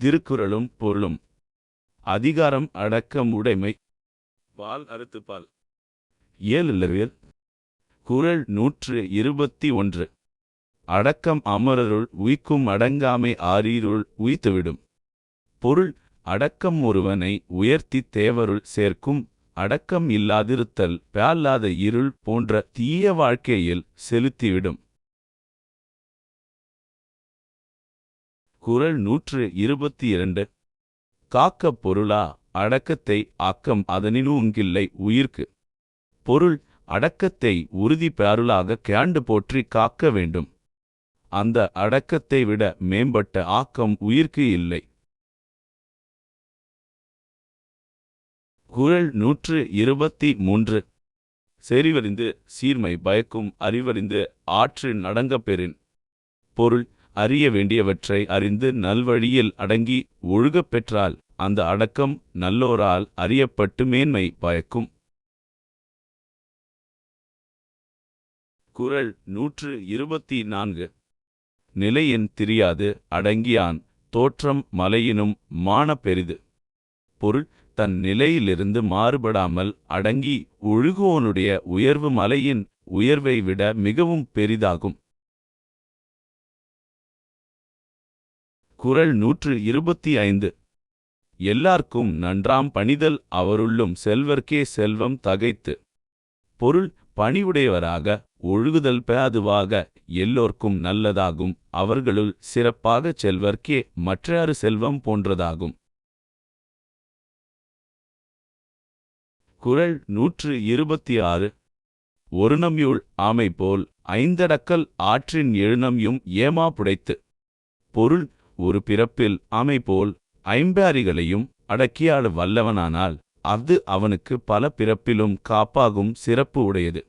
திருக்குறளும் பொருளும். அதிகாரம் அடக்கம் உடைமை பால் அறுத்து பால். இயலுலவியல் குறள் நூற்று இருபத்தி ஒன்று. அடக்கம் அமரருள் உய்க்கும் அடங்காமை ஆரீருள் உய்த்துவிடும். பொருள் அடக்கம் ஒருவனை உயர்த்தி தேவருள் சேர்க்கும் அடக்கம் இல்லாதிருத்தல் பேல்லாத இருள் போன்ற தீய வாழ்க்கையில் செலுத்திவிடும். குறள் நூற்று இருபத்தி இரண்டு காக்க பொருளா? அடக்கத்தை ஆக்கம் அதனினுங்கில்லை உயிர்க்கு. பொருள் அடக்கத்தை உறுதி பேருளாக கேண்டு போற்றி காக்க வேண்டும். அந்த அடக்கத்தை விட மேம்பட்ட ஆக்கம் உயிர்க்கு இல்லை. குழல் நூற்று இருபத்தி மூன்று. செறிவறிந்து சீர்மை பயக்கும் அறிவறிந்து ஆற்று நடங்கப் பெறின். பொருள் அறிய வேண்டியவற்றை அறிந்து நல்வழியில் அடங்கி ஒழுகப் பெற்றால் அந்த அடக்கம் நல்லோரால் அறியப்பட்டு மேன்மை பயக்கும். குறள் நூற்று இருபத்தி நான்கு. நிலையின் திரியாது அடங்கியான் தோற்றம் மலையினும் மான பெரிது. பொருள் தன் நிலையிலிருந்து மாறுபடாமல் அடங்கி ஒழுகுவோனுடைய உயர்வு மலையின் உயர்வை விட மிகவும் பெரிதாகும். குறள் நூற்று இருபத்தி ஐந்து. எல்லார்க்கும் நன்றாம் பணிதல் அவருள்ளும் செல்வர்க்கே செல்வம் தகைத்து. பொருள் பணிவுடையவராக ஒழுகுதல் பேதுவாக எல்லோர்க்கும் நல்லதாகும். அவர்களுள் சிறப்பாகச் செல்வர்க்கே மற்றாறு செல்வம் போன்றதாகும். குறள் நூற்று இருபத்தி ஆறு ஒருநம்யுள் ஆமை போல் ஐந்தடக்கல் ஆற்றின் எழுநம்யும் ஏமா புடைத்து. பொருள் ஒரு பிறப்பில் ஆமை போல் ஐம்பாரிகளையும் அடக்கியாடு வல்லவனானால் அது அவனுக்கு பல பிறப்பிலும் காப்பாகும் சிறப்பு உடையது.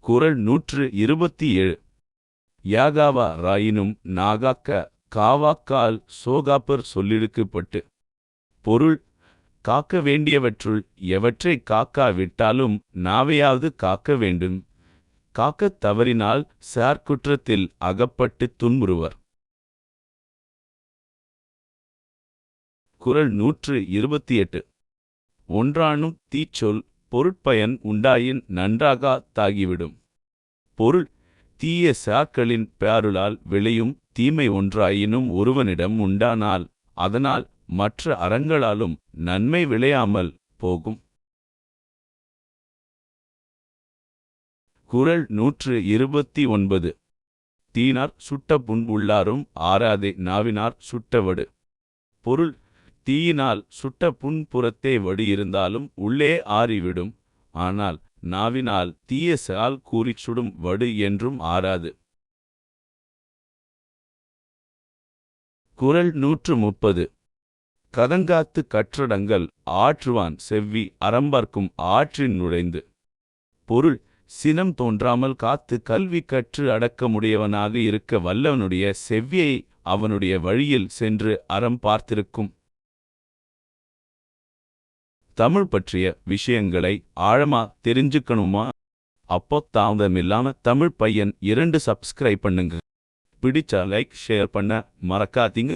குறள் நூற்று இருபத்தி ஏழு யாகாவா ராயினும் நாகாக்க காவாக்கால் சோகாப்பர் சொல்லிடுக்குப்பட்டு பொருள் காக்க வேண்டியவற்றுள் எவற்றை காக்காவிட்டாலும் நாவையாவது காக்க வேண்டும். காக்கத் தவறினால் சார்குற்றத்தில் அகப்பட்டு துன்புறுவர். குறள் நூற்று இருபத்தி எட்டு ஒன்றானும் தீச்சொல் பொருட்பயன் உண்டாயின் நன்றாகா தாகிவிடும். பொருள் தீய சாக்களின் பேருளால் விளையும் தீமை ஒன்றாயினும் ஒருவனிடம் உண்டானால் அதனால் மற்ற அறங்களாலும் நன்மை விளையாமல் போகும். குறள் நூற்று இருபத்தி ஒன்பது. தீனார் சுட்ட புண் உள்ளாரும் ஆறாதே நாவினார் சுட்டவடு. பொருள் தீயினால் சுட்ட புண் புறத்தே வடு இருந்தாலும் உள்ளே ஆறிவிடும். ஆனால் நாவினால் தீய சால் கூறிச் சுடும் வடு என்றும் ஆறாது. குறள் நூற்று முப்பது. கதங்காத்து கற்றடங்கள் ஆற்றுவான் செவ்வி அறம்பார்க்கும் ஆற்றின் நுழைந்து. பொருள் சினம் தோன்றாமல் காத்து கல்வி கற்று அடக்கமுடையவனாக இருக்க வல்லவனுடைய செவ்வியை அவனுடைய வழியில் சென்று அறம் பார்த்திருக்கும். தமிழ் பற்றிய விஷயங்களை ஆழமா தெரிஞ்சுக்கணுமா? அப்போ தாமதமில்லாம தமிழ் பையன் இரண்டு சப்ஸ்கிரைப் பண்ணுங்க. பிடிச்சா லைக் ஷேர் பண்ண மறக்காதீங்க.